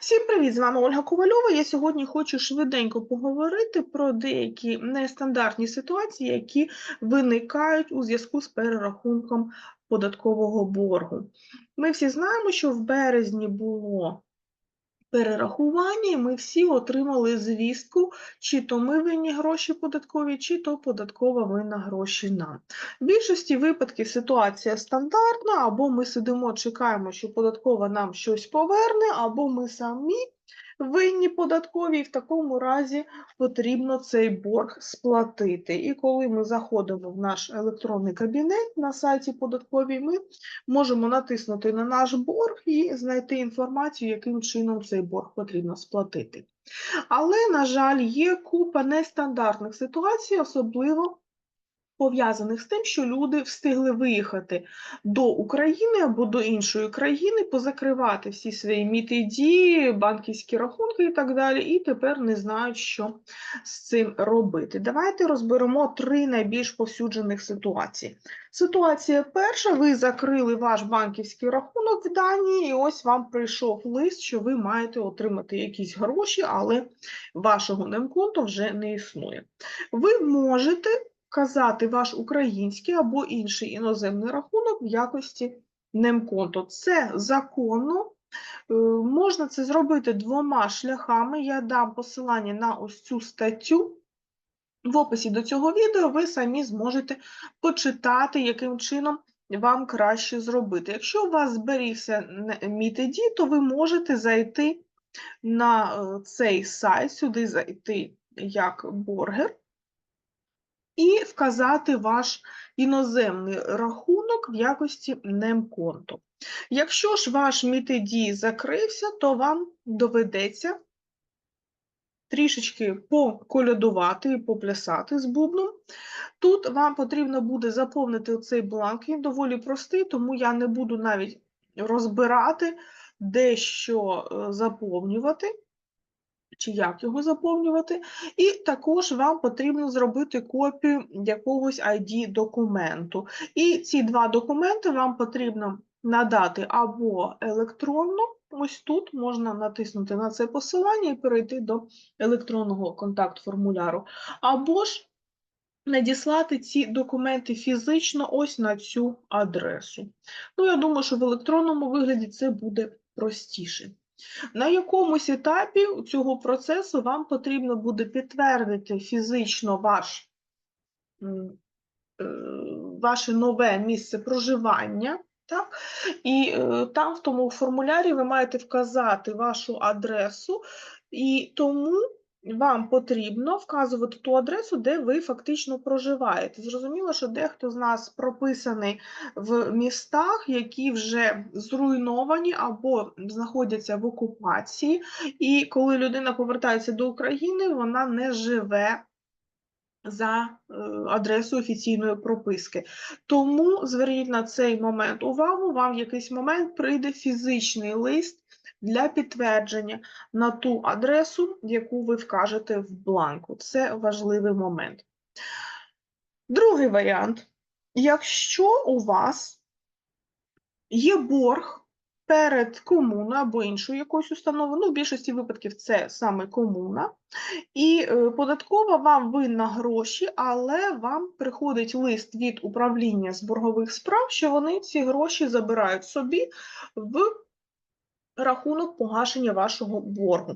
Всім привіт! З вами Ольга Ковальова. Я сьогодні хочу швиденько поговорити про деякі нестандартні ситуації, які виникають у зв'язку з перерахунком податкового боргу. Ми всі знаємо, що в березні було перерахування, і ми всі отримали звістку, чи то ми винні гроші податкові, чи то податкова винна гроші нам. В більшості випадків ситуація стандартна, або ми сидимо, чекаємо, що податкова нам щось поверне, або ми самі винні податкові, і в такому разі потрібно цей борг сплатити. І коли ми заходимо в наш електронний кабінет на сайті податковій, ми можемо натиснути на наш борг і знайти інформацію, яким чином цей борг потрібно сплатити. Але, на жаль, є купа нестандартних ситуацій, особливо пов'язаних з тим, що люди встигли виїхати до України або до іншої країни, позакривати всі свої мітиді, банківські рахунки і так далі, і тепер не знають, що з цим робити. Давайте розберемо три найбільш повсюджених ситуації. Ситуація перша: ви закрили ваш банківський рахунок в Данії, і ось вам прийшов лист, що ви маєте отримати якісь гроші, але вашого немконту вже не існує. Ви можете вказати ваш український або інший іноземний рахунок в якості немконто. Це законно. Е, Можна це зробити двома шляхами. Я дам посилання на ось цю статтю. В описі до цього відео ви самі зможете почитати, яким чином вам краще зробити. Якщо у вас зберігся MITID, то ви можете зайти на е, цей сайт, сюди зайти як боргер, і вказати ваш іноземний рахунок в якості немконто. Якщо ж ваш MITID закрився, то вам доведеться трішечки поколядувати і поплясати з бубном. Тут вам потрібно буде заповнити цей бланк, він доволі простий, тому я не буду навіть розбирати, де що е, заповнювати чи як його заповнювати, і також вам потрібно зробити копію якогось ID-документу. І ці два документи вам потрібно надати або електронно, ось тут можна натиснути на це посилання і перейти до електронного контакт-формуляру, або ж надіслати ці документи фізично ось на цю адресу. Ну, я думаю, що в електронному вигляді це буде простіше. На якомусь етапі цього процесу вам потрібно буде підтвердити фізично ваш, е, ваше нове місце проживання. Так? І е, там в тому формулярі ви маєте вказати вашу адресу, і тому вам потрібно вказувати ту адресу, де ви фактично проживаєте. Зрозуміло, що дехто з нас прописаний в містах, які вже зруйновані або знаходяться в окупації, і коли людина повертається до України, вона не живе. За е, адресою офіційної прописки. Тому зверніть на цей момент увагу, вам в якийсь момент прийде фізичний лист для підтвердження на ту адресу, яку ви вкажете в бланку. Це важливий момент. Другий варіант. Якщо у вас є борг перед комуною або іншою якоюсь установою, ну, в більшості випадків це саме комуна, і е, податкова вам винна гроші, але вам приходить лист від управління з боргових справ, що вони ці гроші забирають собі в рахунок погашення вашого боргу.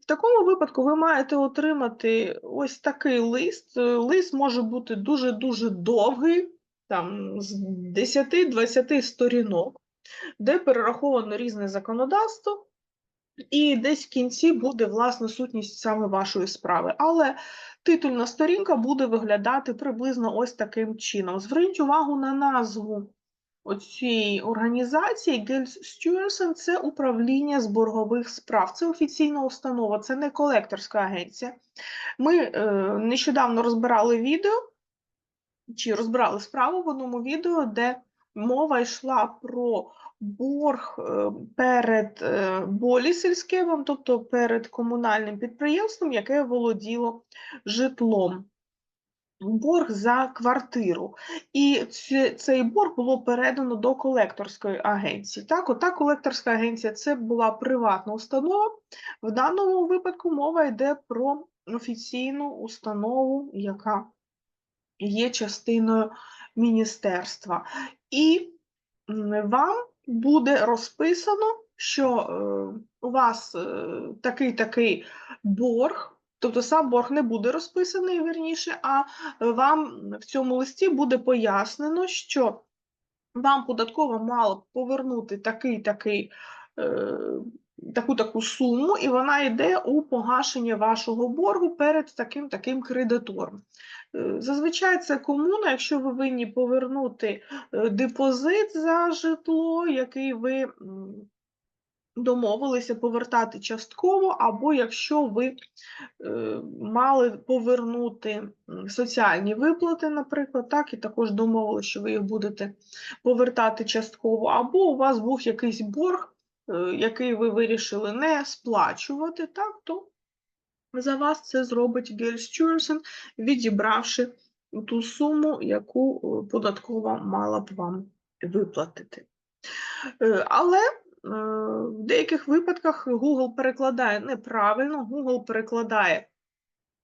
В такому випадку ви маєте отримати ось такий лист. Е, лист може бути дуже-дуже довгий, там з 10-20 сторінок, де перераховано різне законодавство, і десь в кінці буде власна сутність саме вашої справи. Але титульна сторінка буде виглядати приблизно ось таким чином. Зверніть увагу на назву оцієї організації Gels Stewardson – це управління з боргових справ. Це офіційна установа, це не колекторська агенція. Ми е, нещодавно розбирали відео чи розбирали справу в одному відео, де мова йшла про борг е, перед е, болісельським, тобто перед комунальним підприємством, яке володіло житлом. Борг за квартиру. І цей борг було передано до колекторської агенції. Так, ота колекторська агенція це була приватна установа. В даному випадку мова йде про офіційну установу, яка є частиною міністерства. І вам буде розписано, що е, у вас е, такий-такий борг, тобто сам борг не буде розписаний, вірніше, а вам в цьому листі буде пояснено, що вам податково мало повернути такий-такий. е, Таку таку суму, і вона йде у погашення вашого боргу перед таким таким кредитором. Е, Зазвичай це комуна, якщо ви винні повернути е, депозит за житло, який ви домовилися повертати частково, або якщо ви е, мали повернути соціальні виплати, наприклад, так, і також домовилися, що ви їх будете повертати частково, або у вас був якийсь борг, е, який ви вирішили не сплачувати, так, то за вас це зробить Гельстюрсен, відібравши ту суму, яку е, податкова мала б вам виплатити. Е, Але в деяких випадках Google перекладає неправильно, Google перекладає.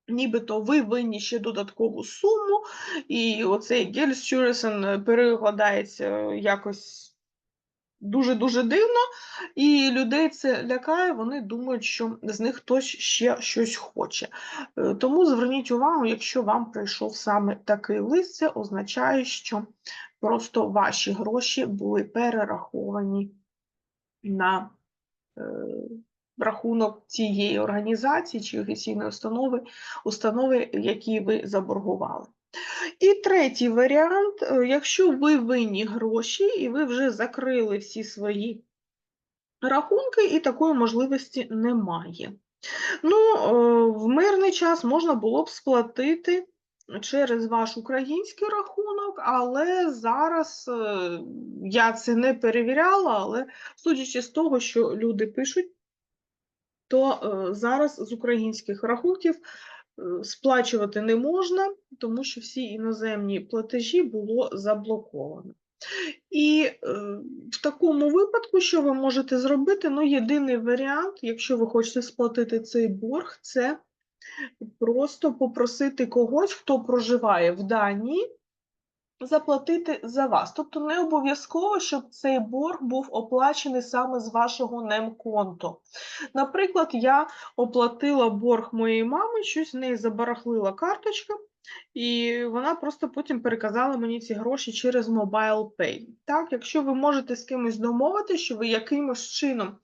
Нібито ви винні ще додаткову суму, і оцей Гельстюрсен перекладається якось дуже-дуже дивно, і людей це лякає, вони думають, що з них хтось ще щось хоче. Е, Тому зверніть увагу, якщо вам прийшов саме такий лист, це означає, що просто ваші гроші були перераховані на е, рахунок цієї організації чи офіційної установи, установи, які ви заборгували. І третій варіант, е, якщо ви винні гроші і ви вже закрили всі свої рахунки, і такої можливості немає. Ну, е, в мирний час можна було б сплатити через ваш український рахунок, але зараз е, я це не перевіряла, але судячи з того, що люди пишуть, то е, зараз з українських рахунків е, сплачувати не можна, тому що всі іноземні платежі було заблоковано. І в такому випадку, що ви можете зробити? Ну, єдиний варіант, якщо ви хочете сплатити цей борг, це просто попросити когось, хто проживає в Данії, заплатити за вас. Тобто не обов'язково, щоб цей борг був оплачений саме з вашого немконто. Наприклад, я оплатила борг моєї мами, щось в неї забарахлила карточка, і вона просто потім переказала мені ці гроші через Mobile Pay. Так, якщо ви можете з кимось домовити, що ви якимось чином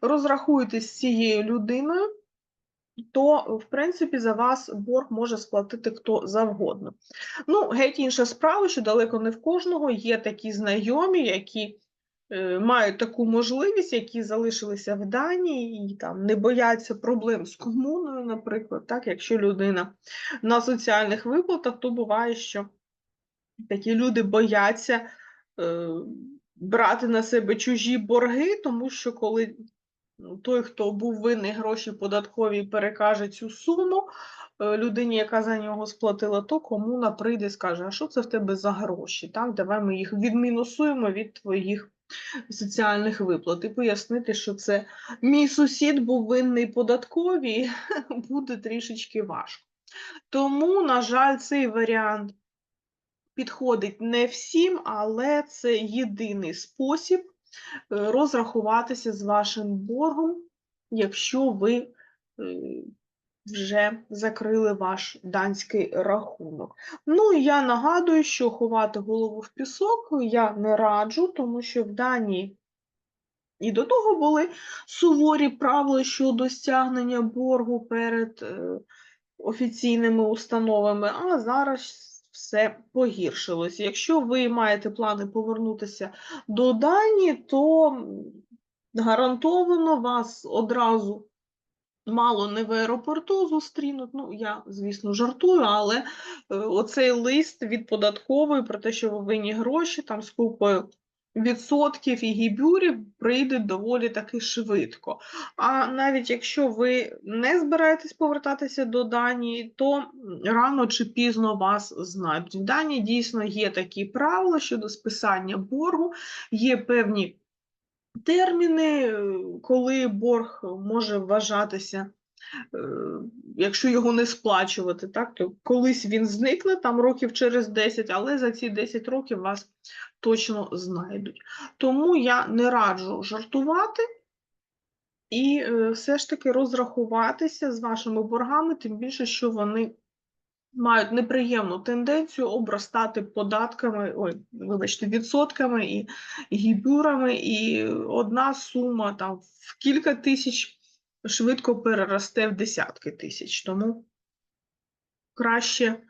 розрахуєтесь з цією людиною, то, в принципі, за вас борг може сплатити хто завгодно. Ну, геть інша справа, що далеко не в кожного є такі знайомі, які е, мають таку можливість, які залишилися в Данії і там не бояться проблем з комуною, наприклад, так, якщо людина на соціальних виплатах, то буває, що такі люди бояться е, брати на себе чужі борги, тому що коли той, хто був винний гроші податкові, перекаже цю суму е, людині, яка за нього сплатила, то комуна прийде і скаже, а що це в тебе за гроші? Так, давай ми їх відмінусуємо від твоїх соціальних виплат і пояснити, що це мій сусід був винний податкові, буде трішечки важко. Тому, на жаль, цей варіант підходить не всім, але це єдиний спосіб розрахуватися з вашим боргом, якщо ви е, вже закрили ваш данський рахунок. Ну і я нагадую, що ховати голову в пісок я не раджу, тому що в Данії і до того були суворі правила щодо стягнення боргу перед е, офіційними установами, а зараз все погіршилось. Якщо ви маєте плани повернутися до Данії, то гарантовано вас одразу мало не в аеропорту зустрінуть. Ну, я, звісно, жартую, але е, оцей лист від податкової про те, що ви винні гроші там з купою відсотків і гібюрів прийде доволі таки швидко. А навіть якщо ви не збираєтесь повертатися до Данії, то рано чи пізно вас знайдуть. В Данії дійсно є такі правила щодо списання боргу, є певні терміни, коли борг може вважатися. е, Якщо його не сплачувати, так то колись він зникне там років через 10, але за ці 10 років вас точно знайдуть. Тому я не раджу жартувати і е, все ж таки розрахуватися з вашими боргами, тим більше, що вони мають неприємну тенденцію обростати податками, ой, вибачте, відсотками і гібюрами, і одна сума там в кілька тисяч швидко переросте в десятки тисяч. Тому краще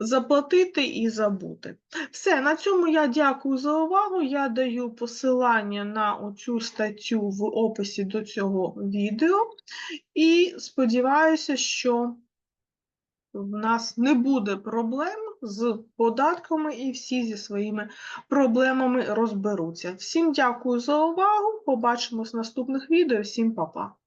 заплатити і забути. Все, на цьому я дякую за увагу. Я даю посилання на оцю статтю в описі до цього відео. І сподіваюся, що в нас не буде проблем з податками і всі зі своїми проблемами розберуться. Всім дякую за увагу. Побачимось в наступних відео. Всім па-па.